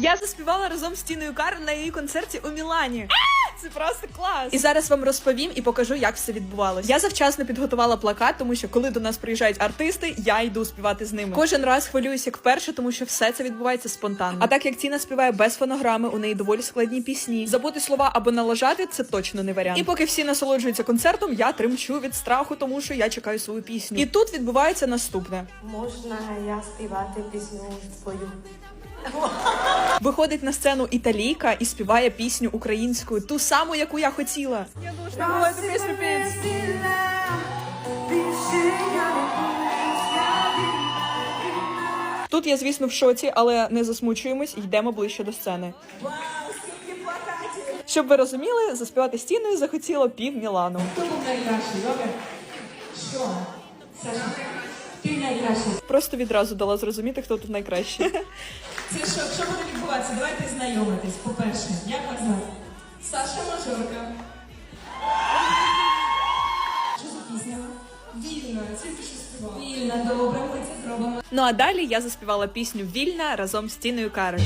Я заспівала разом з Тіною Карен на її концерті у Мілані. Це просто клас. І зараз вам розповім і покажу, як все відбувалося. Я завчасно підготувала плакат, тому що коли до нас приїжджають артисти, я йду співати з ними. Кожен раз хвилююся як вперше, тому що все це відбувається спонтанно. А так як Тіна співає без фонограми, у неї доволі складні пісні. Забути слова або налажати це точно не варіант. І поки всі насолоджуються концертом, я тремчу від страху, тому що я чекаю свою пісню. І тут відбувається наступне. Можна я співати пісню твою? Виходить на сцену італійка і співає пісню українською, ту саму, яку я хотіла. Я пісню піти. Тут я, звісно, в шоці, але не засмучуємось йдемо ближче до сцени. Щоб ви розуміли, заспівати стіною захотіло пів Мілану. Що? Саша. Просто відразу дала зрозуміти, хто тут найкращий. Це що, що буде відбуватися? Давайте знайомитись. По-перше, як вас звати? Саша Мажорка. Що за пісня? Вільна, тільки що співала. Вільна, добре, ми це зробимо. Ну а далі я заспівала пісню Вільна разом з Тіною Карен.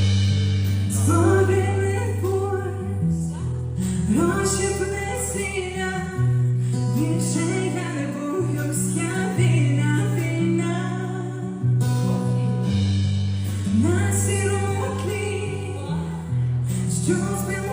Що спів